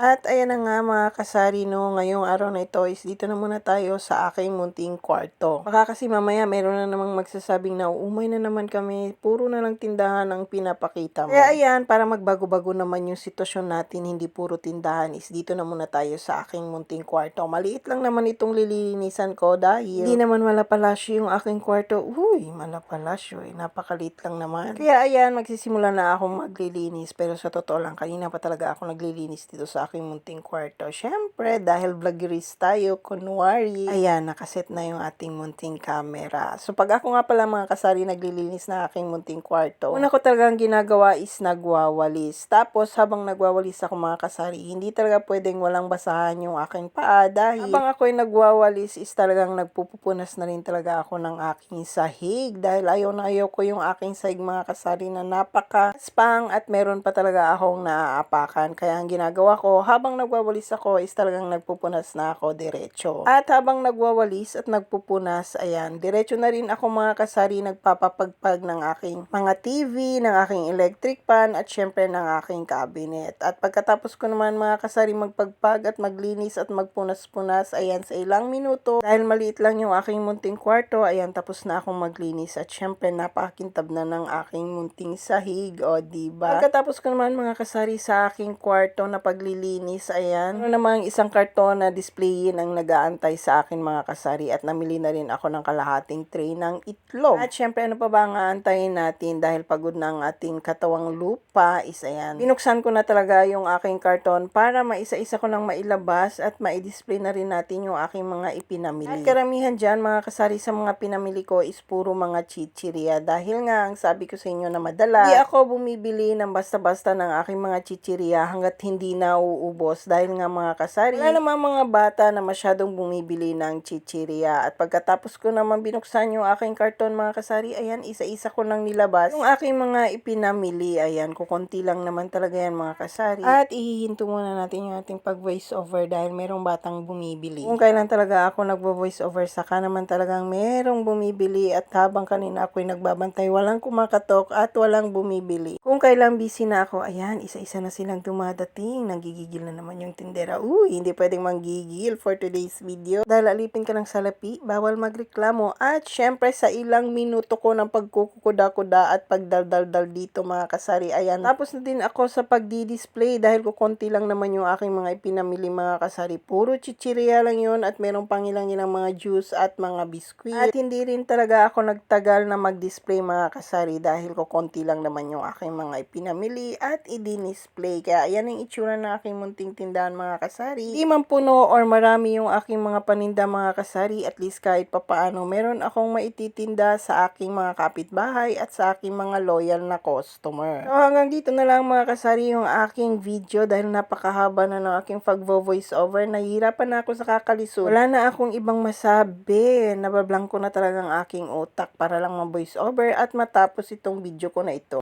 At ayan na nga mga kasari no, ngayong araw na ito is dito na muna tayo sa aking munting kwarto. Baka kasi mamaya meron na namang magsasabing na umay na naman kami, puro na lang tindahan ang pinapakita mo. Kaya ayan, para magbago-bago naman yung sitwasyon natin, hindi puro tindahan is dito na muna tayo sa aking munting kwarto. Maliit lang naman itong lilinisan ko dahil hindi naman malapalasyo yung aking kwarto. Uy, malapalasyo eh, napakaliit lang naman. Kaya ayan, magsisimula na akong maglilinis pero sa totoo lang, kanina pa talaga ako naglilinis dito sa aking munting kwarto. Syempre, dahil vloggeries tayo, kunwari, ayan, nakaset na yung ating munting camera. So, pag ako nga pala mga kasari naglilinis na aking munting kwarto, una ko talagang ginagawa is nagwawalis. Tapos, habang nagwawalis ako mga kasari, hindi talaga pwedeng walang basahan yung aking paa dahil habang ako'y nagwawalis is talagang nagpupupunas na rin talaga ako ng aking sahig dahil ayaw na ayaw ko yung aking sahig mga kasari na napaka spang at meron pa talaga akong naaapakan. Kaya ang ginagawa ko, habang nagwawalis ako is talagang nagpupunas na ako diretso. At habang nagwawalis at nagpupunas, ayan, diretso na rin ako mga kasari nagpapapagpag ng aking mga TV, ng aking electric pan at syempre ng aking cabinet. At pagkatapos ko naman mga kasari magpagpag at maglinis at magpunas-punas, ayan, sa ilang minuto, dahil maliit lang yung aking munting kwarto, ayan, tapos na akong maglinis at syempre napakakintab na ng aking munting sahig, o diba? Pagkatapos ko naman mga kasari sa aking kwarto na paglilinis, ayan, ano namang isang karton na displayin ang nagaantay sa akin mga kasari at namili na rin ako ng kalahating tray ng itlog. At syempre ano pa ba ang aantayin natin dahil pagod na ang ating katawang lupa is ayan. Binuksan ko na talaga yung aking karton para maisa-isa ko nang mailabas at ma-display na rin natin yung aking mga ipinamili. At karamihan dyan mga kasari sa mga pinamili ko is puro mga chichirya dahil nga ang sabi ko sa inyo na madala, hindi ako bumibili ng basta-basta ng aking mga chichirya hanggat hindi na uubos dahil nga mga kasari, wala namang mga bata na masyadong bumibili ng chichirya at pagkatapos ko naman binuksan yung aking karton mga kasari, ayan isa-isa ko nang nilabas. Yung aking mga ipinamili, ayan kukunti lang naman talaga yan mga kasari. At ihihinto muna natin yung ating pag over dahil merong batang bumibili. Kung kailan talaga ako nagvo-voice over saka naman talagang merong bumibili. At habang kanina ako'y nagbabantay walang kumakatok at walang bumibili. Kung kailan busy na ako, ayan isa-isa na silang dumadating, nagigigil na naman yung tindera. Uy, hindi pwedeng manggigil for today's video dahil alipin ka ng salapi, bawal magreklamo at syempre sa ilang minuto ko ng pagkukuda-kuda at pagdaldaldal dito mga kasari, ayan. Tapos na din ako sa pagdi-display dahil kukonti lang naman yung aking mga ipinamili mga kasari. Puro chichirya lang yun at merong pangilang-ilang mga juice at mga biskuit. At hindi rin talaga ako nagtagal na mag-display mga kasari dahil kukonti lang naman yung aking mga ipinamili at i-display. Kaya ayan ang itsura ng aking munting tindahan mga kasari. Di man puno or marami yung aking mga paninda mga kasari at least kahit papaano meron akong maititinda sa aking mga kapitbahay at sa aking mga loyal na customer. So hanggang dito na lang mga kasari yung aking video dahil napakahaba na ng aking pag-voice over. Nahihirapan na ako sa kakalisod. Wala na akong ibang masabi. Nabablang ko na talagang aking utak para lang ma-voice over at matapos itong video ko na ito.